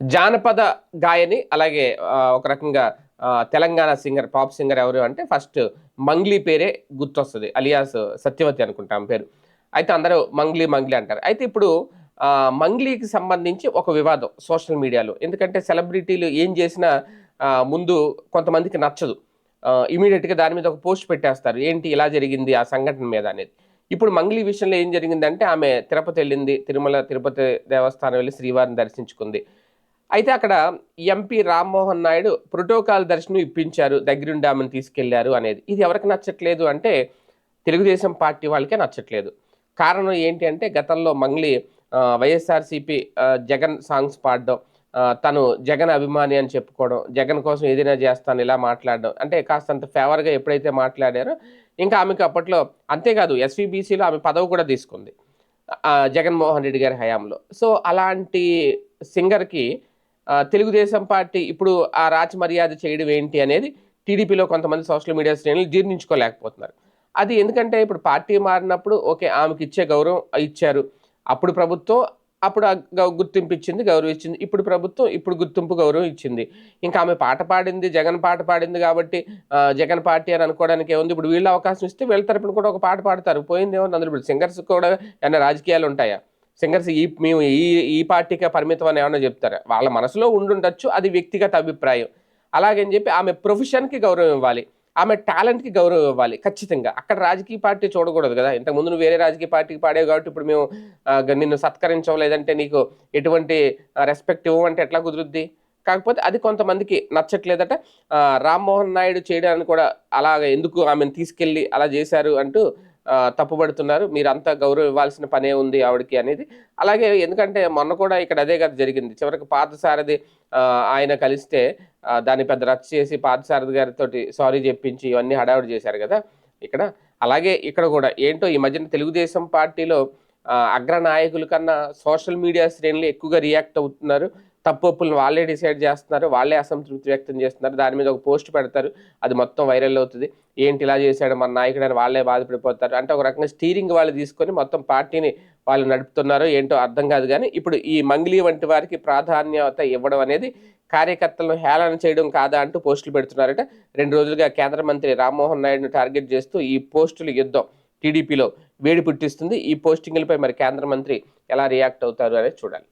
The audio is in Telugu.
జానపద గాయని అలాగే ఒక రకంగా తెలంగాణ సింగర్ పాప్ సింగర్ ఎవరు అంటే ఫస్ట్ మంగ్లీ పేరే గుర్తొస్తుంది అలియాస్ సత్యవతి అనుకుంటాం పేరు. అయితే అందరూ మంగ్లీ మంగ్లీ అంటారు. అయితే ఇప్పుడు మంగ్లీకి సంబంధించి ఒక వివాదం సోషల్ మీడియాలో. ఎందుకంటే సెలబ్రిటీలు ఏం చేసినా ముందు కొంతమందికి నచ్చదు. ఇమీడియట్గా దాని మీద ఒక పోస్ట్ పెట్టేస్తారు. ఏంటి ఇలా జరిగింది ఆ సంఘటన మీద అనేది. ఇప్పుడు మంగ్లీ విషయంలో ఏం జరిగిందంటే ఆమె తిరుపతి వెళ్ళింది తిరుమల తిరుపతి దేవస్థానం వెళ్ళి శ్రీవారిని దర్శించుకుంది. అయితే అక్కడ ఎంపీ రామ్మోహన్ నాయుడు ప్రోటోకాల్ దర్శనం ఇప్పించారు దగ్గరుండి ఆమెను తీసుకెళ్ళారు అనేది. ఇది ఎవరికి నచ్చట్లేదు అంటే తెలుగుదేశం పార్టీ వాళ్ళకే నచ్చట్లేదు. కారణం ఏంటి అంటే గతంలో మంగ్లీ వైఎస్ఆర్సీపీ జగన్ సాంగ్స్ పాడడం తను జగన్ అభిమాని అని చెప్పుకోవడం జగన్ కోసం ఏదైనా చేస్తాను ఇలా మాట్లాడడం అంటే కాస్తంత ఫేవర్గా ఎప్పుడైతే మాట్లాడారో ఇంకా ఆమెకు అప్పట్లో అంతేకాదు ఎస్వీబీసీలో ఆమె పదవి కూడా తీసుకుంది జగన్మోహన్ రెడ్డి గారి హయాంలో. సో అలాంటి సింగర్కి తెలుగుదేశం పార్టీ ఇప్పుడు ఆ రాచ మర్యాద చేయడం ఏంటి అనేది టీడీపీలో కొంతమంది సోషల్ మీడియా శ్రేణులు జీర్ణించుకోలేకపోతున్నారు. అది ఎందుకంటే ఇప్పుడు పార్టీ మారినప్పుడు ఓకే ఆమెకి ఇచ్చే గౌరవం ఇచ్చారు. అప్పుడు ప్రభుత్వం అప్పుడు ఆ గౌ- గుర్తింపు ఇచ్చింది గౌరవం ఇచ్చింది. ఇప్పుడు ప్రభుత్వం ఇప్పుడు గుర్తింపు గౌరవం ఇచ్చింది. ఇంకా ఆమె పాట పాడింది జగన్ పాట పాడింది కాబట్టి జగన్ పార్టీ అని అనుకోవడానికి ఏముంది? ఇప్పుడు వీళ్ళు అవకాశం ఇస్తే వీళ్ళ తరపున కూడా ఒక పాట పాడతారు. పోయింది ఏముంది అందులో ఇప్పుడు సింగర్స్ కూడా ఏమైనా రాజకీయాలు ఉంటాయా? సింగర్స్ ఈ మేము ఈ ఈ పార్టీకే పరిమితం అని ఏమన్నా చెప్తారా? వాళ్ళ మనసులో ఉండుండొచ్చు అది వ్యక్తిగత అభిప్రాయం. అలాగని చెప్పి ఆమె ప్రొఫెషన్కి గౌరవం ఇవ్వాలి. ఆమె టాలెంట్కి గౌరవం ఇవ్వాలి ఖచ్చితంగా. అక్కడ రాజకీయ పార్టీ చూడకూడదు కదా. ఇంతకుముందు నువ్వు వేరే రాజకీయ పార్టీకి పాడేవి కాబట్టి ఇప్పుడు మేము నిన్ను సత్కరించం లేదంటే నీకు ఎటువంటి రెస్పెక్ట్ ఇవ్వమంటే ఎట్లా కుదురుద్ది? కాకపోతే అది కొంతమందికి నచ్చట్లేదట. రామ్మోహన్ నాయుడు చేయడానికి కూడా అలాగ ఎందుకు ఆమెను తీసుకెళ్ళి అలా చేశారు అంటూ ఆ, తప్పుపడుతున్నారు. మీరంతా గౌరవం ఇవ్వాల్సిన పనే ఉంది ఆవిడకి అనేది. అలాగే ఎందుకంటే మొన్న కూడా ఇక్కడ అదే కదా జరిగింది. చివరికి పార్థసారథి ఆయన కలిస్తే దాన్ని పెద్ద రచ్చ చేసి పార్థసారథి గారితో సారీ చెప్పించి ఇవన్నీ హడావుడి చేశారు కదా ఇక్కడ. అలాగే ఇక్కడ కూడా ఏంటో ఈ మధ్యన తెలుగుదేశం పార్టీలో అగ్ర నాయకుల కన్నా సోషల్ మీడియా శ్రేణులు ఎక్కువగా రియాక్ట్ అవుతున్నారు. తప్పులను వాళ్ళే డిసైడ్ చేస్తున్నారు వాళ్ళే అసంతృప్తి వ్యక్తం చేస్తున్నారు దాని మీద ఒక పోస్ట్ పెడతారు అది మొత్తం వైరల్ అవుతుంది. ఏంటి ఇలా చేశాడు మన నాయకుడు అని వాళ్ళే బాధపడిపోతారు అంటే ఒక రకంగా స్టీరింగ్ వాళ్ళు తీసుకొని మొత్తం పార్టీని వాళ్ళు నడుపుతున్నారో ఏంటో అర్థం కాదు కానీ ఇప్పుడు ఈ మంగ్లీ వంటి వారికి ప్రాధాన్యత ఇవ్వడం అనేది కార్యకర్తలను హేళన చేయడం కాదా అంటూ పోస్టులు పెడుతున్నారట. రెండు రోజులుగా కేంద్ర మంత్రి రామ్మోహన్ నాయుడును టార్గెట్ చేస్తూ ఈ పోస్టులు యుద్ధం టీడీపీలో వేడి పుట్టిస్తుంది. ఈ పోస్టింగ్లపై మరి కేంద్ర మంత్రి ఎలా రియాక్ట్ అవుతారు అనేది చూడాలి.